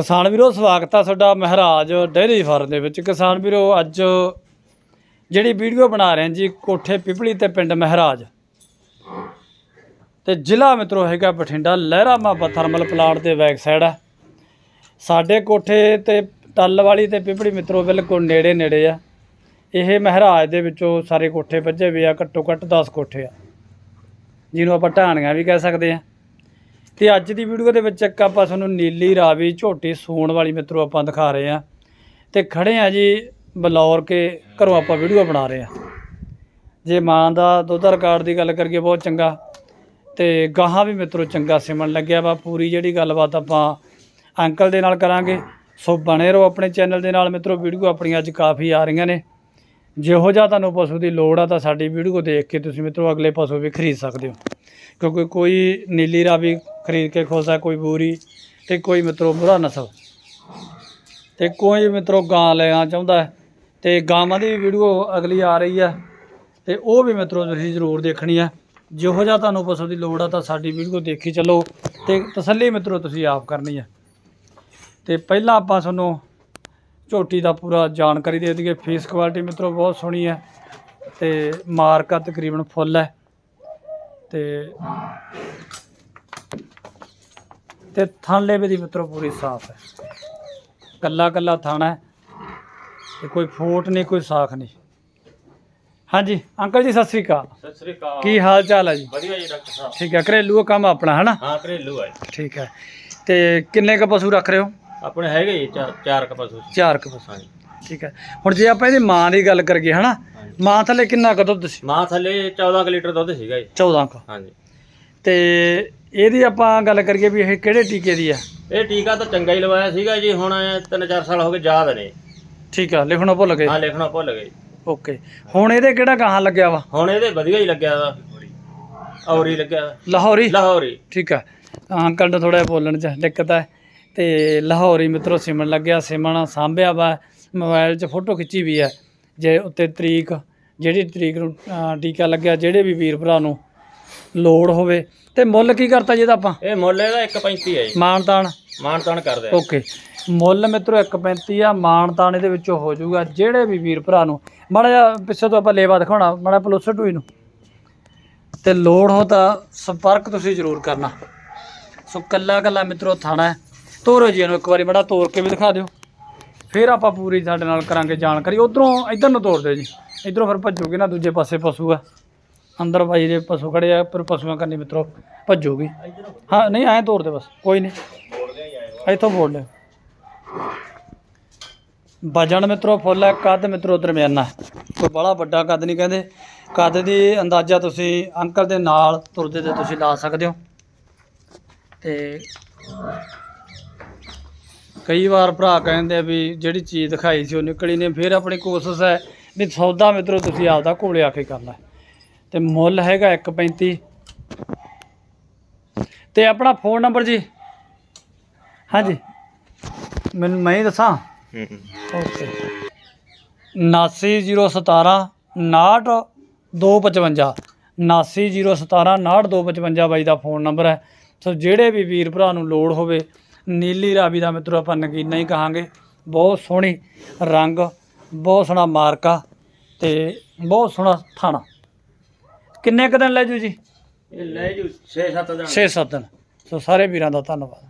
ਕਿਸਾਨ ਵੀਰੋ, ਸਵਾਗਤ ਆ ਤੁਹਾਡਾ ਮਹਾਰਾਜ ਡੇਅਰੀ ਫਾਰਮ ਦੇ ਵਿੱਚ। ਕਿਸਾਨ ਵੀਰੋ, ਅੱਜ ਜਿਹੜੀ ਵੀਡੀਓ ਬਣਾ ਰਹੇ ਹਾਂ ਜੀ, ਕੋਠੇ ਪਿਪਲੀ ਤੇ ਪਿੰਡ ਮਹਾਰਾਜ। ਤੇ ਜ਼ਿਲ੍ਹਾ ਮਿੱਤਰੋ, ਹੈਗਾ ਬਠਿੰਡਾ ਲਹਿਰਾ ਮਾਬਾ ਥਰਮਲ ਪਲਾਂਟ ਦੇ ਬੈਕ ਸਾਈਡ ਆ। ਸਾਡੇ ਕੋਠੇ ਤੇ ਟੱਲ ਵਾਲੀ ਤੇ ਪਿਪਲੀ ਮਿੱਤਰੋ, ਬਿਲਕੁਲ ਨੇੜੇ ਨੇੜੇ ਆ। ਇਹ ਮਹਾਰਾਜ ਦੇ ਵਿੱਚੋਂ ਸਾਰੇ ਕੋਠੇ ਵੱਜੇ ਹੋਏ ਆ ਘੱਟੋ ਘੱਟ 10 ਕੋਠੇ ਆ। ਜਿਹਨੂੰ ਆਪਾਂ ਢਾਣੀਆਂ ਵੀ ਕਹਿ ਸਕਦੇ ਆ। ਤੇ ਅੱਜ ਦੀ ਵੀਡੀਓ ਦੇ ਵਿੱਚ ਇੱਕ ਆਪਾਂ ਤੁਹਾਨੂੰ ਨੀਲੀ ਰਾਵੀ ਝੋਟੀ ਸੂਣ ਵਾਲੀ ਮਿੱਤਰੋ ਆਪਾਂ ਦਿਖਾ ਰਹੇ ਆ ਤੇ ਖੜੇ ਆ ਜੀ ਬਲੌਰ ਕੇ ਘਰੋਂ ਆਪਾਂ ਵੀਡੀਓ ਬਣਾ ਰਹੇ ਆ ਜੇ ਮਾਂ ਦਾ ਦੁੱਧ ਰਿਕਾਰਡ ਦੀ ਗੱਲ ਕਰੀਏ ਬਹੁਤ ਚੰਗਾ। ਤੇ ਗਾਹਾਂ ਵੀ ਮਿੱਤਰੋ ਚੰਗਾ ਸਿਮਣ ਲੱਗਿਆ ਵਾ। ਪੂਰੀ ਜਿਹੜੀ ਗੱਲਬਾਤ ਆਪਾਂ ਅੰਕਲ ਦੇ ਨਾਲ ਕਰਾਂਗੇ। ਸੋ ਬਣੇ ਰਹੋ ਆਪਣੇ ਚੈਨਲ ਦੇ ਨਾਲ ਮਿੱਤਰੋ, ਵੀਡੀਓ ਆਪਣੀਆਂ ਅੱਜ ਕਾਫੀ ਆ ਰਹੀਆਂ ਨੇ। ਜਿਹੋ ਜਿਹਾ ਤੁਹਾਨੂੰ ਪਸ਼ੂ ਦੀ ਲੋੜ ਆ ਤਾਂ ਸਾਡੀ ਵੀਡੀਓ ਦੇਖ ਕੇ ਤੁਸੀਂ ਮਿੱਤਰੋ ਅਗਲੇ ਪਸ਼ੂ ਵੀ ਖਰੀਦ ਸਕਦੇ ਹੋ। ਕਿਉਂਕਿ ਕੋਈ ਨੀਲੀ ਰਾਵੀ ਖਰੀਦ ਕੇ ਖੁਸ਼, ਕੋਈ ਬੂਰੀ ਤੇ ਕੋਈ ਮਿੱਤਰੋ ਮੁਰਾ ਨਸਲ ਤੇ ਕੋਈ ਮਿੱਤਰੋ ਗਾਂ ਲੈਣਾ ਚਾਹੁੰਦਾ ਹੈ ਤੇ ਗਾਵਾਂ ਦੀ ਵੀਡੀਓ ਅਗਲੀ ਆ ਰਹੀ ਹੈ ਤੇ ਉਹ ਵੀ ਮਿੱਤਰੋ ਤੁਸੀਂ ਜ਼ਰੂਰ ਦੇਖਣੀ ਹੈ। ਜਿਹੋ ਜਿਹਾ ਤੁਹਾਨੂੰ ਪਸ਼ੂ ਦੀ ਲੋੜ ਆ ਤਾਂ ਸਾਡੀ ਵੀਡੀਓ ਦੇਖੀ ਚੱਲੋ ਤੇ ਤਸੱਲੀ ਮਿੱਤਰੋ ਤੁਸੀਂ ਆਪ ਕਰਨੀ ਹੈ। ਤੇ ਪਹਿਲਾਂ ਆਪਾਂ ਤੁਹਾਨੂੰ ਝੋਟੀ ਦਾ ਪੂਰਾ ਜਾਣਕਾਰੀ ਦੇ ਦਈਏ। ਫੇਸ ਕੁਆਲਿਟੀ ਮਿੱਤਰੋ ਬਹੁਤ ਸੋਹਣੀ ਹੈ ਤੇ ਮਾਰਕਾ ਤਕਰੀਬਨ ਫੁੱਲ ਹੈ। ਤੇ ਤੇ ਥਣ ਲੇਵੇ ਦੀ ਮਿੱਤਰੋ ਪੂਰੀ ਸਾਫ਼ ਹੈ। ਕੱਲਾ ਕੱਲਾ ਥਣ ਹੈ ਤੇ ਕੋਈ ਫੋਟ ਨਹੀਂ ਕੋਈ ਸਾਖ ਨਹੀਂ। ਹਾਂਜੀ ਅੰਕਲ ਜੀ ਸਤਿ ਸ੍ਰੀ ਅਕਾਲ। ਸਤਿ ਸ੍ਰੀ ਅਕਾਲ। ਕੀ ਹਾਲ ਚਾਲ ਹੈ ਜੀ? ਵਧੀਆ ਜੀ ਡਾਕਟਰ ਸਾਹਿਬ। ਠੀਕ ਹੈ ਘਰੇਲੂ ਕੰਮ ਆਪਣਾ ਹੈ ਨਾ ਹਾਂ ਘਰੇਲੂ ਹੈ ਠੀਕ ਹੈ। ਤੇ ਕਿੰਨੇ ਕ ਪਸ਼ੂ ਰੱਖ ਰਹੇ ਹੋ? ਆਪਣੇ ਹੈਗੇ ਜੀ ਚਾਰ ਚਾਰ ਕ ਪਸ਼ੂ। ਚਾਰ ਕ ਪਸ਼ੂ। ਹਾਂਜੀ। ਠੀਕ ਹੈ। ਹੁਣ ਜੇ ਆਪਾਂ ਇਹਦੀ ਮਾਂ ਦੀ ਗੱਲ ਕਰੀਏ ਹਨਾ। ਮਾਂ ਥੱਲੇ ਕਿੰਨਾ ਕੁ ਦੁੱਧ ਸੀ? ਮਾਂ ਥੱਲੇ 14 ਕੁ ਲੀਟਰ ਦੁੱਧ ਸੀਗਾ ਜੀ। 14 ਕ। ਹਾਂਜੀ। ਤੇ ਇਹਦੀ ਆਪਾਂ ਗੱਲ ਕਰੀਏ ਵੀ ਇਹ ਕਿਹੜੇ ਟੀਕੇ ਦੀ ਆ? ਇਹ ਟੀਕਾ ਤਾਂ ਚੰਗਾ ਹੀ ਲਵਾਇਆ ਸੀਗਾ ਜੀ ਹੁਣ 3-4 ਸਾਲ ਹੋ ਗਏ ਯਾਦ ਨੇ। ਠੀਕ ਆ ਲਿਖਣਾ ਭੁੱਲ ਗਏ। ਹਾਂ ਲਿਖਣਾ ਭੁੱਲ ਗਏ। ਓਕੇ ਹੁਣ ਇਹਦੇ ਕਿਹੜਾ ਗਾਹਾਂ ਲੱਗਿਆ ਵਾ? ਹੁਣ ਇਹਦੇ ਵਧੀਆ ਹੀ ਲੱਗਿਆ ਦਾ ਔਰੀ ਲੱਗਿਆ। ਵਾ। ਲਾਹੌਰੀ? ਲਾਹੌਰੀ। ਠੀਕ ਆ ਅੰਕਲ ਨੂੰ ਥੋੜਾ ਬੋਲਣ ਚ ਦਿੱਕਤ ਹੈ ਤੇ ਲਾਹੌਰੀ ਮਿੱਤਰੋ ਸਿਮਣ ਲੱਗਿਆ ਸਿਮਣ ਸਾਂਭਿਆ ਵਾ ਮੋਬਾਈਲ 'ਚ ਫੋਟੋ ਖਿੱਚੀ ਵੀ ਹੈ ਜੇ ਉੱਤੇ ਤਰੀਕ ਜਿਹੜੀ ਤਰੀਕ ਨੂੰ ਅਹ, ਟੀਕਾ ਲੱਗਿਆ ਜਿਹੜੇ ਵੀ ਵੀਰ ਭਰਾ ਨੂੰ ਲੋੜ ਹੋਵੇ। ਤੇ ਮੁੱਲ ਕੀ ਕਰਤਾ ਜੀ ਇਹਦਾ ਆਪਾਂ? ਇਹ ਮੁੱਲ ਇਹਦਾ 1.35 ਹੈ ਜੀ। ਮਾਨਤਾਨ ਮਾਨ ਤਾਨ ਕਰਦੇ ਆ। ਓਕੇ। ਮੁੱਲ ਮਿੱਤਰੋ 1.35 ਆ ਮਾਨਤਾਨ ਇਹਦੇ ਵਿੱਚੋਂ ਹੋ ਜਾਊਗਾ ਜਿਹੜੇ ਵੀ ਵੀਰ ਭਰਾ ਨੂੰ। ਮਾੜਾ ਜਿਹਾ ਪਿੱਛੇ ਤੋਂ ਆਪਾਂ ਲੇਵਾ ਦਿਖਾਉਣਾ ਮਾੜਾ ਪਲੋਸਰ ਟੂਈ ਨੂੰ। ਤੇ ਲੋੜ ਹੋ ਤਾਂ ਸੰਪਰਕ ਤੁਸੀਂ ਜ਼ਰੂਰ ਕਰਨਾ। ਸੋ ਕੱਲਾ ਕੱਲਾ ਮਿੱਤਰੋ ਥਾਣਾ ਤੋਰੋ ਜੀ ਇਹਨੂੰ ਇੱਕ ਵਾਰੀ ਮਾੜਾ ਤੋੜ ਕੇ ਵੀ ਦਿਖਾ ਦਿਓ। ਫਿਰ ਆਪਾਂ ਪੂਰੀ ਸਾਡੇ ਨਾਲ ਕਰਾਂਗੇ ਜਾਣਕਾਰੀ। ਉਧਰੋਂ ਇਧਰ ਨੂੰ ਤੋੜ ਦਿਓ ਜੀ। ਇਧਰੋਂ ਫਿਰ ਭੱਜੋਗੇ ਨਾ ਦੂਜੇ ਪਾਸੇ ਪਸ਼ੂ ਆ ਅੰਦਰ ਬਾਈ ਦੇ ਪਸ਼ੂ ਖੜੇ ਆ ਪਰ ਪਸ਼ੂਆਂ ਕਰਨੀ ਮਿੱਤਰੋ ਭੱਜੂਗੀ। ਹਾਂ, ਨਹੀਂ, ਐਂ ਤੋੜ ਦੇ ਬਸ, ਕੋਈ ਨਹੀਂ। ਇੱਥੋਂ ਫੋੜ ਲਿਓ ਵਜਨ ਮਿੱਤਰੋ, ਫੁੱਲ ਹੈ, ਕੱਦ ਮਿੱਤਰੋ ਦਰਮਿਆਨਾ। ਕੋਈ ਬੜਾ ਵੱਡਾ ਕੱਦ ਨਹੀਂ ਕਹਿੰਦੇ। ਕੱਦ ਦੀ ਅੰਦਾਜ਼ਾ ਤੁਸੀਂ ਅੰਕਲ ਦੇ ਨਾਲ ਤੁਰਦੇ ਤੇ ਤੁਸੀਂ ਲਾ ਸਕਦੇ ਹੋ। ਤੇ ਕਈ ਵਾਰ ਭਰਾ ਕਹਿੰਦੇ ਆ ਵੀ ਜਿਹੜੀ ਚੀਜ਼ ਦਿਖਾਈ ਸੀ ਉਹ ਨਿਕਲੀ ਨਹੀਂ, ਫਿਰ ਆਪਣੀ ਕੋਸ਼ਿਸ਼ ਹੈ ਵੀ ਸੌਦਾ ਮਿੱਤਰੋ ਤੁਸੀਂ ਆਪਦਾ ਕੋਲੇ ਆ ਕੇ ਕਰਨਾ। ਹੈ। ਤੇ ਮੁੱਲ ਹੈਗਾ 1.35 ਤੇ ਆਪਣਾ ਫੋਨ ਨੰਬਰ ਜੀ। ਹਾਂਜੀ। ਮੈਨੂੰ ਮੈਂ ਹੀ ਦੱਸਾਂ? ਹੂੰ ਓਕੇ 79017 69255 79017 69255 ਬਾਈ ਦਾ ਫੋਨ ਨੰਬਰ ਹੈ। ਸੋ ਜਿਹੜੇ ਵੀ ਵੀਰ ਭਰਾ ਨੂੰ ਲੋੜ ਹੋਵੇ ਨੀਲੀ ਰਾਵੀ ਦਾ ਮਿੱਤਰੋ ਆਪਾਂ ਨਗੀਨਾ ਹੀ ਕਹਾਂਗੇ। ਬਹੁਤ ਸੋਹਣੀ ਰੰਗ ਬਹੁਤ ਸੋਹਣਾ ਮਾਰਕਾ ਤੇ ਬਹੁਤ ਸੋਹਣਾ ਥਾਣਾ। ਕਿੰਨੇ ਕੁ ਦਿਨ ਲੈ ਜੂ ਜੀ? ਇਹ ਲੈ ਜੂ 6-7 ਦਿਨ। 6-7 ਦਿਨ। ਸੋ ਸਾਰੇ ਵੀਰਾਂ ਦਾ ਧੰਨਵਾਦ।